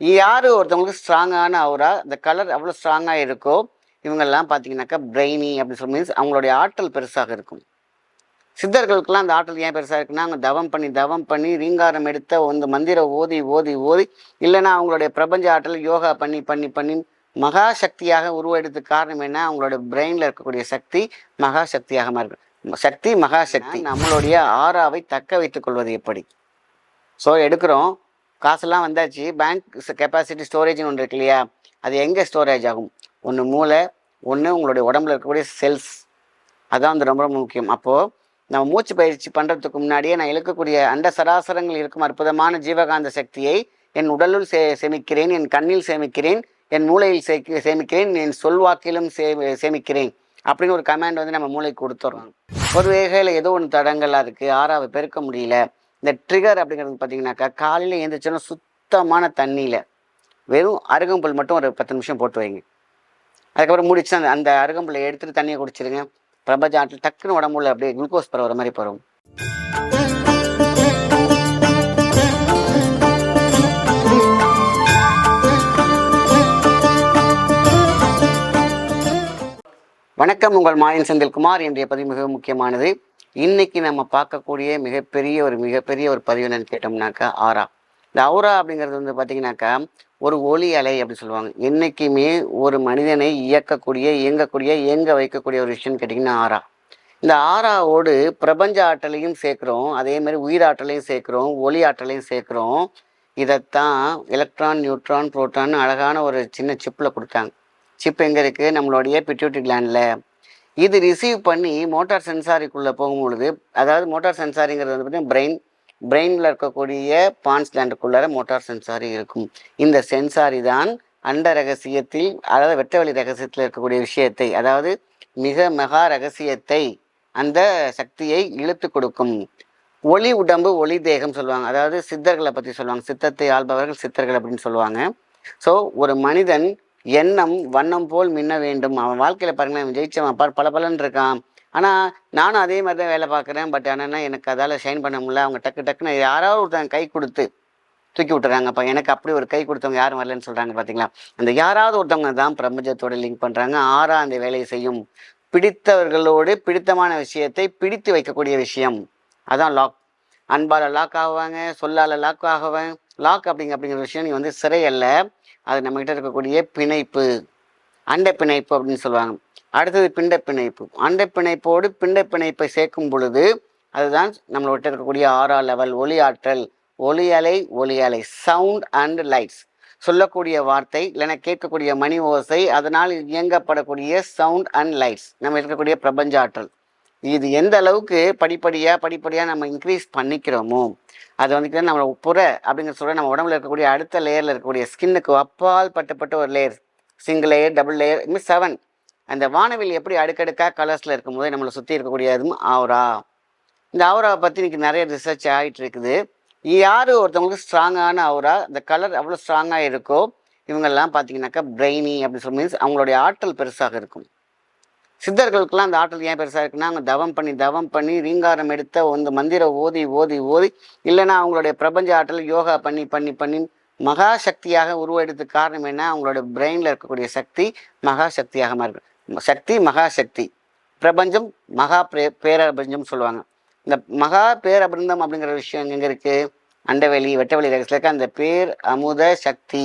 யார் ஒருத்தவங்களுக்கு ஸ்ட்ராங்கான அவரா இந்த கலர் அவ்வளோ ஸ்ட்ராங்காக இருக்கோ இவங்கெல்லாம் பார்த்தீங்கன்னாக்கா பிரெய்னி அப்படின்னு சொல்லி மீன்ஸ் அவங்களுடைய ஆற்றல் பெருசாக இருக்கும். சித்தர்களுக்கெல்லாம் அந்த ஆற்றல் ஏன் பெருசாக இருக்குன்னா அவங்க தவம் பண்ணி தவம் பண்ணி ரீங்காரம் எடுத்த வந்து மந்திர ஓதி ஓதி ஓதி இல்லைன்னா அவங்களுடைய பிரபஞ்ச ஆற்றல் யோகா பண்ணி பண்ணி பண்ணி மகா சக்தியாக உருவெடுத்து காரணம் என்ன? அவங்களோட பிரெயினில் இருக்கக்கூடிய சக்தி மகா சக்தியாக மாறும் சக்தி மகா சக்தி. நம்மளுடைய ஆறாவை தக்க வைத்துக் கொள்வது எப்படி? ஸோ எடுக்கிறோம். காசெல்லாம் வந்தாச்சு. பேங்க் கெப்பாசிட்டி ஸ்டோரேஜ்னு ஒன்று இருக்கு இல்லையா? அது எங்கே ஸ்டோரேஜ் ஆகும்? ஒன்று மூளை ஒன்று உங்களுடைய உடம்புல இருக்கக்கூடிய செல்ஸ் அதுதான் வந்து ரொம்ப ரொம்ப முக்கியம். அப்போது நம்ம மூச்சு பயிற்சி பண்ணுறதுக்கு முன்னாடியே நான் இழுக்கக்கூடிய அண்ட சராசரங்கள் இருக்கும் அற்புதமான ஜீவகாந்த சக்தியை என் உடலுள் சே சேமிக்கிறேன் என் கண்ணில் சேமிக்கிறேன் என் மூளையில் சே சேமிக்கிறேன் என் சொல்வாக்கிலும் சே சேமிக்கிறேன் அப்படின்னு ஒரு கமாண்ட் வந்து நம்ம மூளைக்கு கொடுத்துட்றோம் ஒரு வேகையில் ஏதோ ஒன்று தடங்களாக இருக்குது ஆறாவை பெருக்க முடியல. இந்த ட்ரிகர் அப்படிங்கிறது பார்த்தீங்கன்னாக்கா காலையில் எழுந்திரிச்சோன்னா சுத்தமான தண்ணியில் வெறும் அருகம்புல் மட்டும் ஒரு பத்து நிமிஷம் போட்டு வைங்க. அதுக்கப்புறம் முடிச்சு அந்த அந்த அருகம்புல்லை எடுத்துகிட்டு தண்ணியை குடிச்சிருங்க. பிரபஞ்ச ஆற்றல் டக்குன்னு உடம்புல அப்படியே குளுக்கோஸ் பரவுற மாதிரி பரவும். வணக்கம் உங்கள் மாயன் செந்தில்குமார். இன்றைய பதிவு மிக முக்கியமானது. இன்னைக்கு நம்ம பார்க்கக்கூடிய மிகப்பெரிய ஒரு மிகப்பெரிய ஒரு பதிவு என்னன்னு கேட்டோம்னாக்கா ஆரா இந்த அவுரா அப்படிங்கிறது வந்து பார்த்தீங்கன்னாக்கா ஒரு ஒளி அலை அப்படின்னு சொல்லுவாங்க. என்றைக்குமே ஒரு மனிதனை இயக்கக்கூடிய இயங்கக்கூடிய இயங்க வைக்கக்கூடிய ஒரு விஷயம்னு கேட்டிங்கன்னா ஆரா இந்த ஆறாவோடு பிரபஞ்ச ஆற்றலையும் சேர்க்குறோம். அதே மாதிரி உயிராற்றலையும் சேர்க்குறோம். ஒளி ஆற்றலையும் சேர்க்குறோம். இதைத்தான் எலக்ட்ரான் நியூட்ரான் புரோட்டான் அழகான ஒரு சின்ன சிப்பில் கொடுத்தாங்க. சிப் எங்கே இருக்குது நம்மளுடைய பிட்யூட்டி கிளாண்டில் இது ரிசீவ் பண்ணி மோட்டார் சென்சாரிக்குள்ளே போகும்பொழுது அதாவது மோட்டார் சென்சாரிங்கிறது வந்து பார்த்தீங்கன்னா பிரெயின் பிரெயினில் இருக்கக்கூடிய பான்ஸ்லாண்டுக்குள்ளார மோட்டார் சென்சாரி இருக்கும். இந்த சென்சாரி தான் அண்ட ரகசியத்தில் அதாவது வெட்டவெளி ரகசியத்தில் இருக்கக்கூடிய விஷயத்தை அதாவது மிக மகா ரகசியத்தை அந்த சக்தியை இழுத்து கொடுக்கும். ஒளி உடம்பு ஒளி தேகம் சொல்லுவாங்க. அதாவது சித்தர்களை பற்றி சொல்லுவாங்க. சித்தத்தை ஆள்பவர்கள் சித்தர்கள் அப்படின்னு சொல்லுவாங்க. ஸோ ஒரு மனிதன் எண்ணம் வண்ணம் போல் மின்ன வேண்டும். அவன் வாழ்க்கையில் பாருங்களேன் அவன் ஜெயிச்சவன் பார் பல பலன் இருக்கான். ஆனால் நானும் அதே மாதிரி தான் வேலை பார்க்குறேன். பட் ஆனால் எனக்கு அதால் ஷைன் பண்ண முடியல. அவங்க டக்கு டக்குன்னு யாராவது ஒருத்தன் கை கொடுத்து தூக்கி விட்டுறாங்கப்பா எனக்கு அப்படி ஒரு கை கொடுத்தவங்க யாரும் வரலன்னு சொல்கிறாங்க பார்த்தீங்களா அந்த யாராவது ஒருத்தவங்க தான் பிரபஞ்சத்தோட லிங்க் பண்ணுறாங்க ஆறா அந்த வேலையை செய்யும். பிடித்தவர்களோடு பிடித்தமான விஷயத்தை பிடித்து வைக்கக்கூடிய விஷயம். அதான் லாக் அன்பால் லாக் ஆகுவாங்க சொல்லால் லாக் ஆகுவேன். லாக் அப்படிங்க அப்படிங்கிற விஷயம் நீ வந்து சிறை அல்ல அது நம்மகிட்ட இருக்கக்கூடிய பிணைப்பு. அண்ட பிணைப்பு அப்படின்னு சொல்லுவாங்க. அடுத்தது பிண்ட பிணைப்பு அண்ட பிணைப்போடு பிண்ட பிணைப்பை சேர்க்கும் பொழுது அதுதான் நம்மளோட இருக்கக்கூடிய ஆறா லெவல் ஒளி ஆற்றல் ஒளி அலை ஒளி அலை சவுண்ட் அண்ட் லைட்ஸ் சொல்லக்கூடிய வார்த்தை இல்லைன்னா கேட்கக்கூடிய மணி ஓசை அதனால் இயங்கப்படக்கூடிய சவுண்ட் அண்ட் லைட்ஸ் நம்ம இருக்கக்கூடிய பிரபஞ்ச ஆற்றல். இது எந்த அளவுக்கு படிப்படியாக படிப்படியாக நம்ம இன்க்ரீஸ் பண்ணிக்கிறோமோ அது வந்துட்டு நம்ம புற அப்படிங்கிற சொல்ல நம்ம உடம்புல இருக்கக்கூடிய அடுத்த லேயரில் இருக்கக்கூடிய ஸ்கின்னுக்கு அப்பால் பட்டப்பட்ட ஒரு layer single layer double layer mean seven அந்த வானவில் எப்படி அடுக்கடுக்காக கலர்ஸில் இருக்கும்போது நம்மளை சுற்றி இருக்கக்கூடியதும் ஆவரா இந்த ஆவராவை பற்றி இன்னைக்கு நிறைய ரிசர்ச் ஆகிட்டு இருக்குது யார் ஒருத்தவங்களுக்கு ஸ்ட்ராங்கான ஆவரா இந்த கலர் அவ்வளோ ஸ்ட்ராங்காக இருக்கோ இவங்கெல்லாம் பார்த்தீங்கன்னாக்கா பிரெய்னி அப்படின்னு சொல்லி மீன்ஸ் அவங்களுடைய ஆற்றல் பெருசாக இருக்கும். சித்தர்களுக்கெல்லாம் அந்த ஆற்றல் ஏன் பெருசாக இருக்குன்னா அவங்க தவம் பண்ணி தவம் பண்ணி ரீங்காரம் எடுத்த அந்த மந்திர ஓதி ஓதி ஓதி இல்லைன்னா அவங்களுடைய பிரபஞ்ச ஆற்றல் யோகா பண்ணி பண்ணி பண்ணி மகா சக்தியாக உருவெடுத்து காரணம் என்ன? அவங்களோட பிரெயினில் இருக்கக்கூடிய சக்தி மகா சக்தியாக மாறும் சக்தி மகா சக்தி. பிரபஞ்சம் மகா பிரே பேரபிரஞ்சம் சொல்லுவாங்க. இந்த மகா பேரபிரந்தம் அப்படிங்கிற விஷயம் எங்கே இருக்குது அண்டவெளி வெட்டவெளி ரகசியில் இருக்க அந்த பேர் அமுத சக்தி.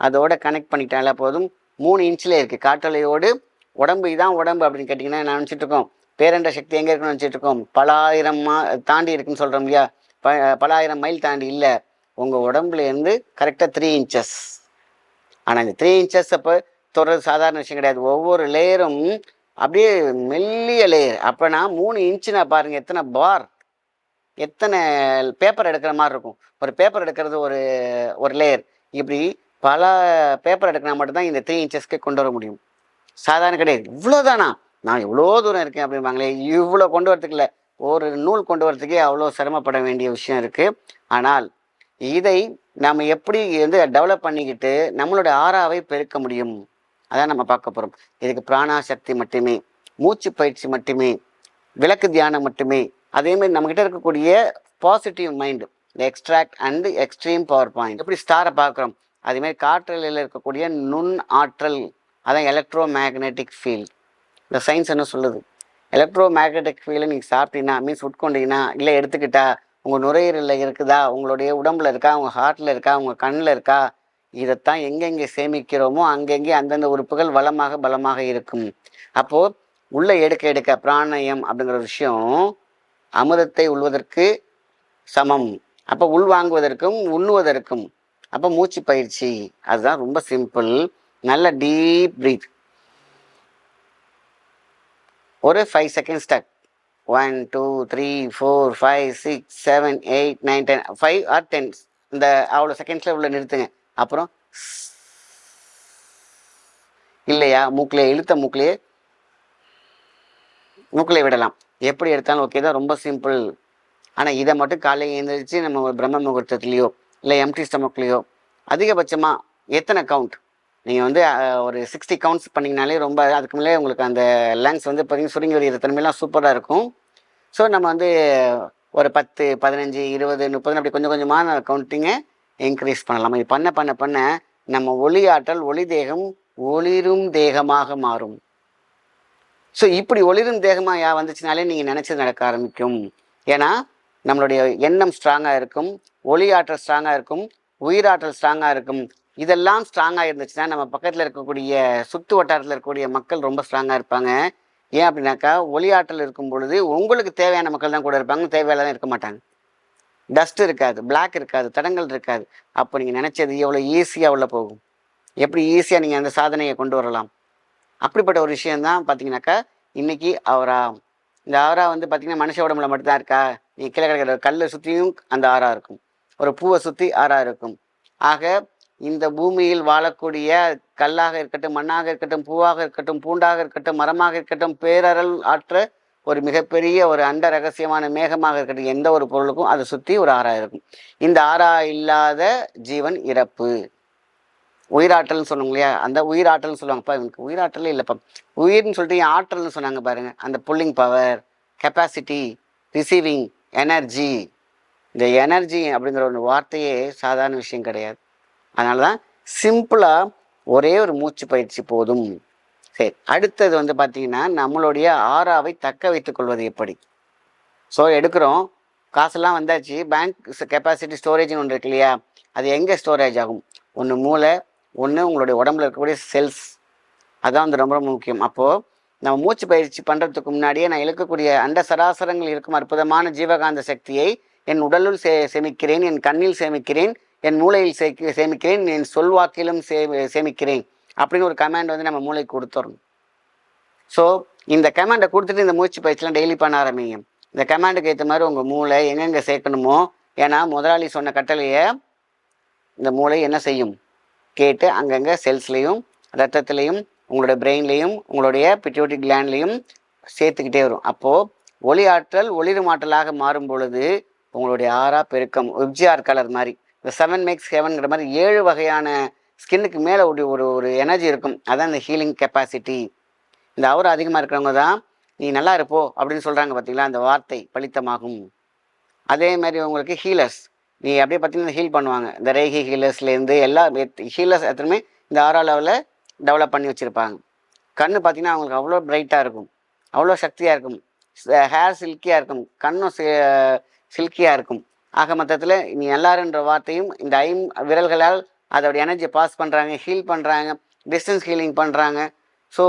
அதோட கனெக்ட் பண்ணிட்டால போதும். மூணு இன்ச்சில் இருக்குது காற்றலையோடு உடம்பு இதான் உடம்பு அப்படின்னு கேட்டிங்கன்னா நான் நினச்சிட்டு இருக்கோம் பேரண்ட சக்தி எங்கே இருக்குன்னு நினச்சிட்டு இருக்கோம். பல ஆயிரம் மா தாண்டி இருக்குன்னு சொல்கிறோம் இல்லையா? ப பல ஆயிரம் மைல் தாண்டி இல்லை. உங்கள் உடம்புலேருந்து கரெக்டாக த்ரீ இன்ச்சஸ் ஆனால் இந்த த்ரீ இன்ச்சஸ் அப்போ தொடர்றது சாதாரண விஷயம் கிடையாது. ஒவ்வொரு லேயரும் அப்படியே மெல்லிய லேயர் அப்போனா மூணு இன்ச்சுனா பாருங்கள் எத்தனை பார் எத்தனை பேப்பர் எடுக்கிற மாதிரி இருக்கும். ஒரு பேப்பர் எடுக்கிறது ஒரு ஒரு லேயர் இப்படி பல பேப்பர் எடுக்கினா மட்டும்தான் இந்த த்ரீ இன்ச்சஸ்க்கு கொண்டு வர முடியும். சாதாரண கிடையாது. இவ்வளோதானா நான் இவ்வளோ தூரம் இருக்கேன் அப்படிம்பாங்களே. இவ்வளோ கொண்டு வரதுக்கு ஒரு நூல் கொண்டு வரதுக்கே அவ்வளோ சிரமப்பட வேண்டிய விஷயம் இருக்குது ஆனால் இதை நாம் எப்படி வந்து டெவலப் பண்ணிக்கிட்டு நம்மளோட ஆறாவை பெருக்க முடியும்? அதான் நம்ம பார்க்க போகிறோம் இதுக்கு பிராணா சக்தி மட்டுமே மூச்சு பயிற்சி மட்டுமே விளக்கு தியானம் மட்டுமே அதேமாதிரி நம்மக்கிட்ட இருக்கக்கூடிய பாசிட்டிவ் மைண்டு இந்த extract and extreme power point எப்படி ஸ்டாரை பார்க்குறோம்? அதேமாதிரி காற்றலையில் இருக்கக்கூடிய நுண் ஆற்றல் அதான் எலக்ட்ரோ மேக்னெட்டிக் ஃபீல்ட் இந்த சயின்ஸ் என்ன சொல்லுது? எலக்ட்ரோ மேக்னெட்டிக் ஃபீல்டை நீங்கள் சாப்பிட்டீங்கன்னா மீன்ஸ் உட்கொண்டீங்கன்னா இல்லை எடுத்துக்கிட்டா உங்கள் நுரையீரலில் இருக்குதா உங்களுடைய உடம்புல இருக்கா உங்கள் ஹார்ட்டில் இருக்கா உங்கள் கண்ணில் இருக்கா இதைத்தான் எங்கெங்கே சேமிக்கிறோமோ அங்கெங்கே அந்தந்த உறுப்புகள் வளமாக பலமாக இருக்கும். அப்போது உள்ளே எடுக்க எடுக்க பிராணயம் அப்படிங்கிற விஷயம் அமிர்தத்தை உள்வதற்கு சமம். அப்போ உள்வாங்குவதற்கும் உண்ணுவதற்கும். அப்போ மூச்சு பயிற்சி. அதுதான் ரொம்ப சிம்பிள் நல்ல டீப் ப்ரீத் ஒரு five second stuck one two three four five six seven eight nine ten five or ten இந்த அவ்வளோ செகண்ட்ஸில் உள்ள நிறுத்துங்க. அப்புறம் இல்லையா? மூக்கிலே இழுத்த மூக்கிலே மூக்கிலே விடலாம். எப்படி எடுத்தாலும் ஓகே தான். ரொம்ப சிம்பிள் ஆனால் இதை மட்டும் காலையில் எழுந்திரிச்சு நம்ம ஒரு பிரம்ம முகூர்த்தத்துலேயோ இல்லை எம்டி ஸ்டமக்லேயோ அதிகபட்சமாக எத்தனை கவுண்ட் நீங்கள் வந்து ஒரு சிக்ஸ்டி கவுண்ட்ஸ் பண்ணிங்கனாலே ரொம்ப அதுக்கு மேலே உங்களுக்கு அந்த லங்ஸ் வந்து பார்த்தீங்கன்னா சுருங்கி வரைகிற தன்மையெல்லாம் சூப்பராக இருக்கும். ஸோ நம்ம வந்து ஒரு பத்து பதினஞ்சு இருபது முப்பது அப்படி கொஞ்சம் கொஞ்சமான கவுண்டிங்கை இன்க்ரீஸ் பண்ணலாம். இது பண்ண பண்ண பண்ண நம்ம ஒளி ஆற்றல் ஒளி தேகம் ஒளிரும் தேகமாக மாறும். ஸோ இப்படி ஒளிரும் தேகமாக யா வந்துச்சுனாலே நீங்கள் நினச்சது நடக்க ஆரம்பிக்கும். ஏன்னா நம்மளுடைய எண்ணம் ஸ்ட்ராங்காக இருக்கும் ஒளி ஆற்றல் ஸ்ட்ராங்காக இருக்கும் உயிராற்றல் ஸ்ட்ராங்காக இருக்கும். இதெல்லாம் ஸ்ட்ராங்காக இருந்துச்சுன்னா நம்ம பக்கத்தில் இருக்கக்கூடிய சுற்று வட்டாரத்தில் இருக்கக்கூடிய மக்கள் ரொம்ப ஸ்ட்ராங்காக இருப்பாங்க. ஏன் அப்படின்னாக்கா ஒளி ஆற்றல் இருக்கும் பொழுது உங்களுக்கு தேவையான மக்கள் தான் கூட இருப்பாங்க தேவையில்லாதான் இருக்க மாட்டாங்க. டஸ்ட் இருக்காது பிளாக் இருக்காது தடங்கள் இருக்காது. அப்போ நீங்கள் நினச்சது எவ்வளோ ஈஸியாக உள்ளே போகும். எப்படி ஈஸியாக நீங்கள் அந்த சாதனையை கொண்டு வரலாம்? அப்படிப்பட்ட ஒரு விஷயந்தான் பார்த்தீங்கன்னாக்கா இன்றைக்கி ஆவரா இந்த ஆறா வந்து பார்த்திங்கன்னா மனுஷ உடம்புல மட்டும்தான் இருக்கா? நீ கீழே கிடக்கிற கல்லை சுற்றியும் அந்த ஆறா இருக்கும். ஒரு பூவை சுற்றி ஆறா இருக்கும். ஆக இந்த பூமியில் வாழக்கூடிய கல்லாக இருக்கட்டும் மண்ணாக இருக்கட்டும் பூவாக இருக்கட்டும் பூண்டாக இருக்கட்டும் மரமாக இருக்கட்டும் பேரறல் ஆற்ற ஒரு மிகப்பெரிய ஒரு அண்ட ரகசியமான மேகமாக இருக்கட்டும் எந்த ஒரு பொருளுக்கும் அதை சுற்றி ஒரு ஆறா இருக்கும். இந்த ஆறா இல்லாத ஜீவன் இறப்பு. உயிராற்றல்னு சொன்னாங்க இல்லையா? அந்த உயிராற்றல்னு சொல்லுவாங்கப்பா இவனுக்கு உயிராற்றலே இல்லைப்பா. உயிர்னு சொல்லிட்டு என் ஆற்றல்னு சொன்னாங்க பாருங்க. அந்த pulling power capacity receiving energy இந்த எனர்ஜி அப்படிங்கிற ஒரு வார்த்தையே சாதாரண விஷயம் கிடையாது. அதனால தான் சிம்பிளாக ஒரே ஒரு மூச்சு பயிற்சி போதும். சரி அடுத்தது வந்து பார்த்தீங்கன்னா நம்மளுடைய ஆறாவை தக்க வைத்துக் கொள்வது எப்படி? ஸோ எடுக்கிறோம். காசெல்லாம் வந்தாச்சு. பேங்க் கெப்பாசிட்டி ஸ்டோரேஜ்னு ஒன்று இருக்கு இல்லையா? அது எங்கே ஸ்டோரேஜ் ஆகும்? ஒன்று மூளை ஒன்று உங்களுடைய உடம்புல இருக்கக்கூடிய செல்ஸ் அதான் வந்து ரொம்ப ரொம்ப முக்கியம். அப்போது நம்ம மூச்சு பயிற்சி பண்ணுறதுக்கு முன்னாடியே நான் இழுக்கக்கூடிய அண்ட சராசரங்கள் இருக்கும் அற்புதமான ஜீவகாந்த சக்தியை என் உடலுள் சே சேமிக்கிறேன் என் கண்ணில் சேமிக்கிறேன். என் மூளையில் சே சேமிக்கிறேன் என் சொல்வாக்கிலும் சே சேமிக்கிறேன் அப்படின்னு ஒரு கமாண்ட் வந்து நம்ம மூளைக்கு கொடுத்துடணும். ஸோ இந்த கமாண்டை கொடுத்துட்டு இந்த மூச்சு பயிற்சிலாம் டெய்லி பண்ண ஆரம்பிங்க. இந்த கமாண்டுக்கு ஏற்ற மாதிரி உங்கள் மூளை எங்கெங்கே சேர்க்கணுமோ ஏன்னா முதலாளி சொன்ன கட்டளையை இந்த மூளை என்ன செய்யும்? கேட்டு அங்கங்கே செல்ஸ்லேயும் ரத்தத்துலேயும் உங்களுடைய பிரெயின்லேயும் உங்களுடைய பிட்யூட்டி கிளாண்ட்லேயும் சேர்த்துக்கிட்டே வரும். அப்போது ஒளி ஆற்றல் ஒளிரும் ஆற்றலாக மாறும் பொழுது உங்களுடைய ஆறா பெருக்கம் உப்ஜிஆர் கலர் மாதிரி இந்த செவன் மேக்ஸ் ஹெவன்ங்கிற மாதிரி ஏழு வகையான ஸ்கின்னுக்கு மேலே ஒரு ஒரு ஒரு எனர்ஜி இருக்கும். அதான் இந்த ஹீலிங் கெப்பாசிட்டி இந்த அவுரா அதிகமாக இருக்கிறவங்க தான் நீ நல்லா இருப்போ அப்படின்னு சொல்கிறாங்க பார்த்தீங்களா அந்த வார்த்தை பலித்தமாகும். அதே மாதிரி உங்களுக்கு ஹீலர்ஸ் நீ அப்படியே பார்த்தீங்கன்னா ஹீல் பண்ணுவாங்க. இந்த ரேகி ஹீலர்ஸ்லேருந்து எல்லா ஹீலர்ஸ் எத்தனையுமே இந்த ஆறா லெவலில் டெவலப் பண்ணி வச்சுருப்பாங்க. கண் பார்த்தீங்கன்னா அவங்களுக்கு அவ்வளோ பிரைட்டாக இருக்கும். அவ்வளோ சக்தியாக இருக்கும். ஹேர் சில்கியாக இருக்கும். கண்ணும் சில்கியாக இருக்கும். ஆக மொத்தத்தில் நீ எல்லாருன்ற வார்த்தையும் இந்த ஐம் விரல்களால் அதோடைய எனர்ஜியை பாஸ் பண்ணுறாங்க ஹீல் பண்ணுறாங்க டிஸ்டன்ஸ் ஹீலிங் பண்ணுறாங்க ஸோ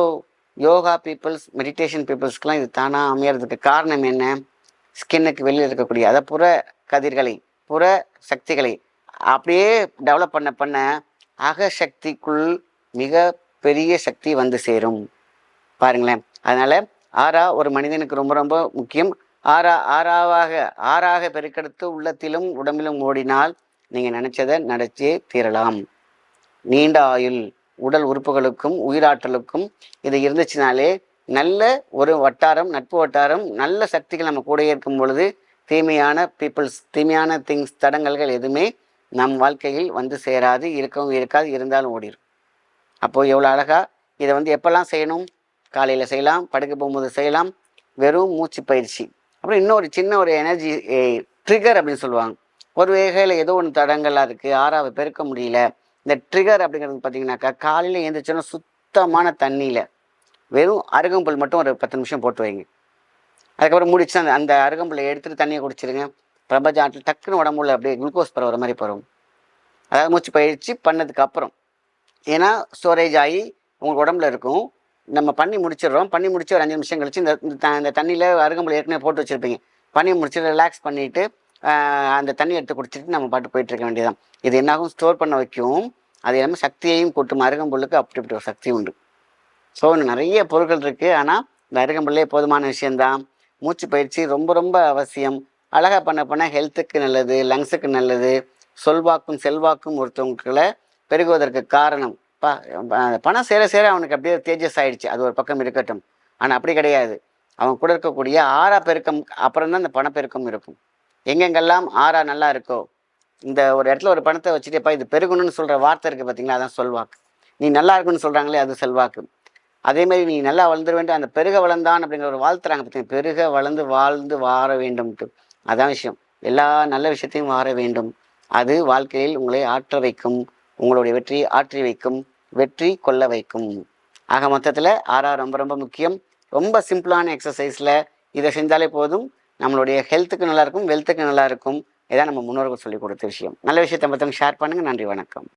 யோகா பீப்புள்ஸ் மெடிடேஷன் பீப்புள்ஸ்க்கெலாம் இது தானாக அமையறதுக்கு காரணம் என்ன? ஸ்கின்னுக்கு வெளியில் இருக்கக்கூடிய அதை புற கதிர்களை புற சக்திகளை அப்படியே டெவலப் பண்ண பண்ண அக சக்திக்குள் மிக பெரிய சக்தி வந்து சேரும். பாருங்களேன். அதனால் ஆறா ஒரு மனிதனுக்கு ரொம்ப ரொம்ப முக்கியம். ஆறா ஆறாவாக ஆறாக பெருக்கெடுத்து உள்ளத்திலும் உடம்பிலும் ஓடினால் நீங்கள் நினச்சதை நடச்சே தீரலாம். நீண்ட ஆயுள் உடல் உறுப்புகளுக்கும் உயிராற்றலுக்கும் இது இருந்துச்சுனாலே நல்ல ஒரு வட்டாரம் நட்பு வட்டாரம் நல்ல சக்திகள் நம்ம கூட இருக்கும் பொழுது தீமையான பீப்புள்ஸ் தீமையான திங்ஸ் தடங்கல்கள் எதுவுமே நம் வாழ்க்கையில் வந்து சேராது இருக்கவும் இருக்காது இருந்தாலும் ஓடிடும் அப்போது எவ்வளோ அழகாக இதை வந்து எப்போல்லாம் செய்யணும்? காலையில் செய்யலாம் படுக்க போகும்போது செய்யலாம் வெறும் மூச்சு பயிற்சி. அப்புறம் இன்னொரு சின்ன ஒரு எனர்ஜி ட்ரிகர் அப்படின்னு சொல்லுவாங்க. ஒரு வேகையில் ஏதோ ஒன்று தடங்கலாக இருக்குது ஆறாவை பெருக்க முடியல. இந்த ட்ரிகர் அப்படிங்கிறது பார்த்தீங்கன்னாக்கா காலையில் எழுந்திரிச்சோன்னா சுத்தமான தண்ணியில் வெறும் அருகம்புல் மட்டும் ஒரு பத்து நிமிஷம் போட்டு வைங்க. அதுக்கப்புறம் முடிச்சு அந்த அந்த அருகம்புல்லை எடுத்துகிட்டு தண்ணியை குடிச்சிருங்க. பிரபஞ்ச ஆற்றில் டக்குன்னு உடம்புல அப்படியே குளுக்கோஸ் பரவுற மாதிரி பரவும். அதாவது மூச்சு பயிற்சி பண்ணதுக்கு அப்புறம். ஏன்னா ஸ்டோரேஜ் ஆகி உங்களுக்கு உடம்புல இருக்கும். நம்ம பண்ணி முடிச்சிடுறோம். பண்ணி முடிச்சு ஒரு அஞ்சு நிமிஷம் கழிச்சு இந்த இந்த தண்ணியில் அருகம்புல் ஏற்கனவே போட்டு வச்சுருப்பீங்க. பண்ணி முடிச்சு ரிலாக்ஸ் பண்ணிவிட்டு அந்த தண்ணி எடுத்து குடிச்சிட்டு நம்ம பாட்டு போயிட்டு இருக்க வேண்டியதான் இது என்னாகும்? ஸ்டோர் பண்ண வைக்கும். அது எல்லாமே சக்தியையும் கூட்டும். அருகம்புல்லுக்கு அப்படி இப்படி ஒரு சக்தி உண்டு. ஸோ நிறைய பொருட்கள் இருக்குது ஆனால் இந்த அருகம்புல்லே போதுமான விஷயந்தான் மூச்சு பயிற்சி ரொம்ப ரொம்ப அவசியம். அழகாக பண்ண பண்ண ஹெல்த்துக்கு நல்லது லங்ஸுக்கு நல்லது. சொல்வாக்கும் செல்வாக்கும் ஒருத்தவங்களை பெருகுவதற்கு காரணம் பா பணம் சேர சேர அவனுக்கு அப்படியே தேஜஸ் ஆயிடுச்சு. அது ஒரு பக்கம் இருக்கட்டும். ஆனால் அப்படி கிடையாது. அவன் கூட இருக்கக்கூடிய ஆறா பெருக்கம் அப்புறம் தான் இந்த பணப்பெருக்கம் இருக்கும். எங்கெங்கெல்லாம் ஆறா நல்லா இருக்கோ இந்த ஒரு இடத்துல ஒரு பணத்தை வச்சுட்டேப்பா இது பெருகணும்னு சொல்கிற வார்த்தை இருக்குது பார்த்தீங்களா அதான் சொல்வாக்கு. நீ நல்லா இருக்குன்னு சொல்கிறாங்களே அது செல்வாக்கு. அதே மாதிரி நீ நல்லா வளர்ந்துட வேண்டும் அந்த பெருக வளர்ந்தான் அப்படிங்கிற ஒரு வாழ்த்துறாங்க பார்த்தீங்க பெருக வளர்ந்து வாழ்ந்து வாழ வேண்டும்ட்டு. அதான் விஷயம். எல்லா நல்ல விஷயத்தையும் வாழ வேண்டும். அது வாழ்க்கையில் உங்களை ஆற்ற வைக்கும் உங்களுடைய வெற்றியை ஆற்றி வைக்கும் வெற்றி கொள்ள வைக்கும். ஆக மொத்தத்தில் ஆறா ரொம்ப ரொம்ப முக்கியம். ரொம்ப சிம்பிளான எக்ஸசைஸில் இதை செஞ்சாலே போதும். நம்மளுடைய ஹெல்த்துக்கு நல்லா இருக்கும் வெல்த்துக்கு நல்லா இருக்கும் இதான் நம்ம முன்னோர்கள் சொல்லி கொடுத்த விஷயம். நல்ல விஷயத்தை மற்றவங்க ஷேர் பண்ணுங்கள் நன்றி வணக்கம்.